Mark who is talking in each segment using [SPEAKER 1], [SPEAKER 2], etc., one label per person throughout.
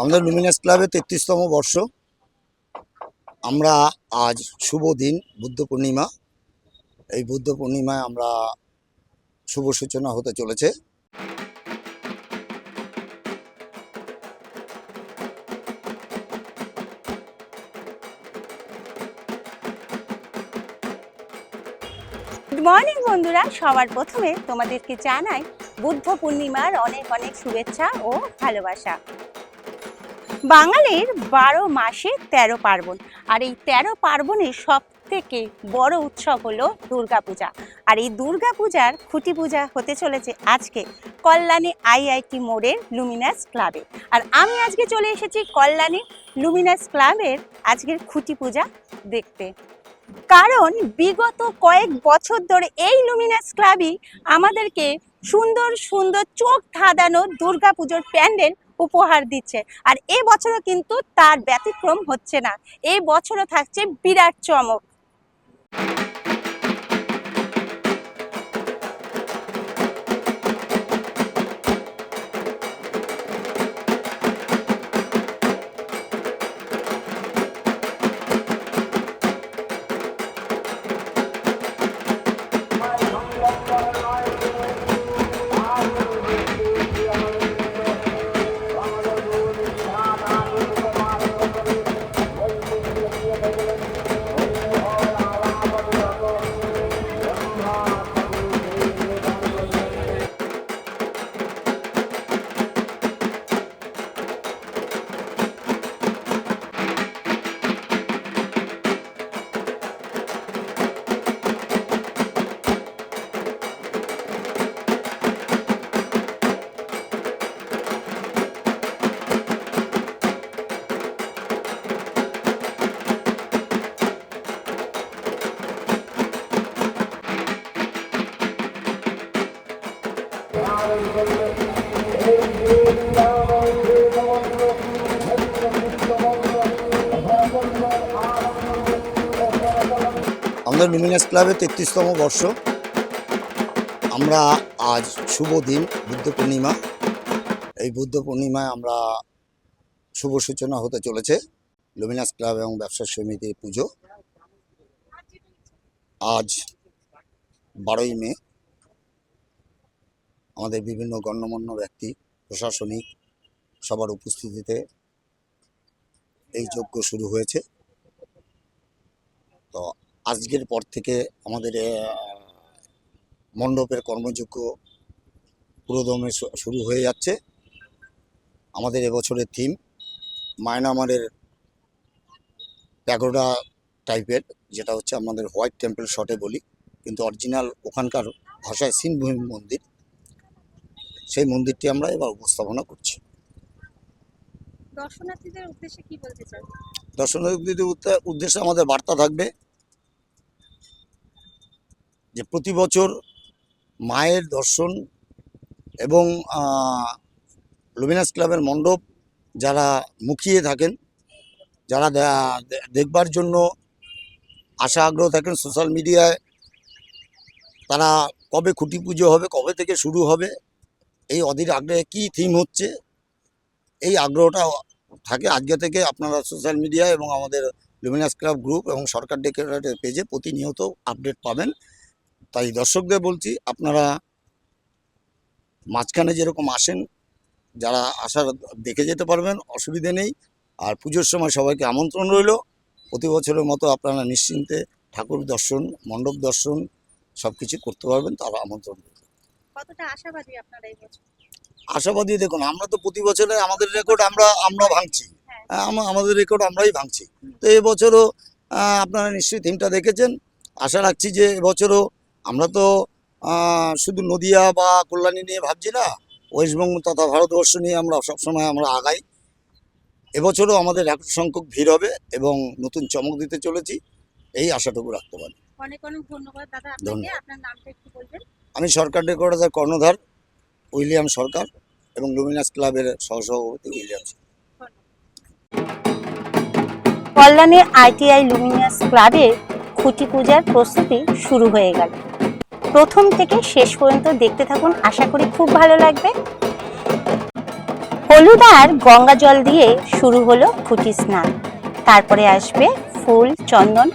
[SPEAKER 1] আমাদের লুমিনাস ক্লাবে তেত্রিশতম বর্ষ। আমরা আজ শুভ দিন, বুদ্ধ পূর্ণিমা। এই বুদ্ধ পূর্ণিমায় আমরা শুভ সূচনা হতে চলেছে।
[SPEAKER 2] মর্নিং বন্ধুরা। সবার প্রথমে তোমাদেরকে জানাই বুদ্ধ পূর্ণিমার অনেক অনেক শুভেচ্ছা ও ভালোবাসা। বাঙালির বারো মাসে তেরো পার্বণ। আর এই তেরো পার্বণের সব থেকে বড় উৎসব হলো দুর্গাপূজা। আর এই দুর্গাপূজার খুঁটি পূজা হতে চলেছে আজকে কল্যাণী আইআইটি মোড়ের লুমিনাস ক্লাবে। আর আমি আজকে চলে এসেছি কল্যাণী লুমিনাস ক্লাবের আজকের খুঁটি পূজা দেখতে। কারণ বিগত কয়েক বছর ধরে এই লুমিনাস ক্লাবই আমাদেরকে সুন্দর সুন্দর চোখ ধাঁধানো দুর্গাপুজোর প্যান্ডেল উপহার দিচ্ছে। আর এ বছরও কিন্তু তার ব্যতিক্রম হচ্ছে না। এই বছরও থাকছে বিরাট চমক।
[SPEAKER 1] আমাদের লুমিনাস ক্লাবে তেত্রিশতম বর্ষ। আমরা আজ শুভ দিন, বুদ্ধ পূর্ণিমা। এই বুদ্ধ পূর্ণিমায় আমরা শুভ সূচনা হতে চলেছে, লুমিনাস ক্লাব এবং ব্যবসা সমিতির পুজো। আজ বারোই মে, আমাদের বিভিন্ন গণ্যমান্য ব্যক্তি, প্রশাসনিক, সবার উপস্থিতিতে এই যজ্ঞ শুরু হয়েছে। তো আজকের পর থেকে আমাদের মণ্ডপের কর্মযোগ্য পুরোদমে শুরু হয়ে যাচ্ছে। আমাদের এবছরের থিম মায়ানমারের প্যাগোডা টাইপের যেটা হচ্ছে আমাদের হোয়াইট টেম্পল শটে বলি কিন্তু অরিজিনাল ওখানকার ভাষায় সিনভূমি মন্দির। সেই মন্দিরটি আমরা এবার উপস্থাপনা করছি।
[SPEAKER 2] দর্শনার্থীদের উদ্দেশ্যে কি বলতে চাই
[SPEAKER 1] দর্শনার্থীদের উদ্দেশ্যে আমাদের বার্তা থাকবে যে প্রতি বছর মায়ের দর্শন এবং লুমিনাস ক্লাবের মণ্ডপ যারা মুখিয়ে থাকেন, যারা দেখবার জন্য আশা আগ্রহ থাকেন সোশ্যাল মিডিয়ায়, তারা কবে খুঁটি পুজো হবে, কবে থেকে শুরু হবে, এই অধীর আগ্রহে কী থিম হচ্ছে, এই আগ্রহটা থাকে আজকে থেকে আপনারা সোশ্যাল মিডিয়া এবং আমাদের লুমিনাস ক্লাব গ্রুপ এবং সরকার ডেকোরেটের পেজে প্রতিনিয়ত আপডেট পাবেন। তাই দর্শকদের বলছি আপনারা মাঝখানে যেরকম আসেন যারা আসার দেখে যেতে পারবেন অসুবিধে নেই। আর পুজোর সময় সবাইকে আমন্ত্রণ রইল। প্রতি বছরের মতো আপনারা নিশ্চিন্তে ঠাকুর দর্শন মণ্ডপ দর্শন সব কিছু করতে পারবেন তার আমন্ত্রণ রইল।
[SPEAKER 2] কতটা আশাবাদী আপনারা এই বছর?
[SPEAKER 1] আশাবাদী দেখুন আমরা তো প্রতি বছরে আমাদের রেকর্ড আমরা আমরা ভাঙছি।
[SPEAKER 2] হ্যাঁ।
[SPEAKER 1] হ্যাঁ, আমা- আমাদের রেকর্ড আমরাই ভাঙছি। তো এবছরও আপনারা নিশ্চয়ই থিমটা দেখেছেন। আশা রাখছি যে এবছরও আমরা তো শুধু নদিয়া বা কল্যাণী নিয়ে ভাবছি না ওয়েস্টবেঙ্গল তথা ভারতবর্ষ নিয়ে আমরা সবসময় আমরা আগাই। এবছরও আমাদের এক সংখ্যক ভিড় হবে এবং নতুন চমক দিতে চলেছি এই আশাটুকু রাখতে পারি।
[SPEAKER 2] অনেক অনেক ধন্যবাদ দাদা আপনাকে।
[SPEAKER 1] ধন্যবাদ।
[SPEAKER 2] আপনার নামটা একটু বলবেন।
[SPEAKER 1] আমি সরকার ডেকোরেটার কর্ণধার উইলিয়াম সরকার এবং লুমিনাস ক্লাবের সহসভাপতি William Sarkar.
[SPEAKER 2] Kalyani ITI Luminous ক্লাবের খুঁটি পূজার প্রস্তুতি শুরু হয়ে গেল। প্রথম থেকে শেষ পর্যন্ত দেখতে থাকুন, আশা করি খুব ভালো লাগবে। হলুদ আর গঙ্গা জল দিয়ে শুরু হলো খুঁটি স্নান। তারপরে আসবে ফুল, চন্দন।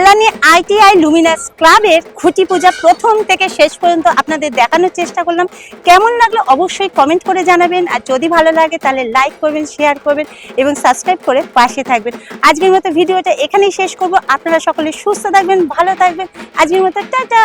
[SPEAKER 2] কল্যাণী আইটিআই লুমিনাস ক্লাবের খুঁটি পূজা প্রথম থেকে শেষ পর্যন্ত আপনাদের দেখানোর চেষ্টা করলাম। কেমন লাগল অবশ্যই কমেন্ট করে জানাবেন। আর যদি ভালো লাগে তাহলে লাইক করবেন শেয়ার করবেন এবং সাবস্ক্রাইব করে পাশে থাকবেন। আজকের মতো ভিডিওটা এখানেই শেষ করব। আপনারা সকলে সুস্থ থাকবেন, ভালো থাকবেন। আজকের মতো টাটা!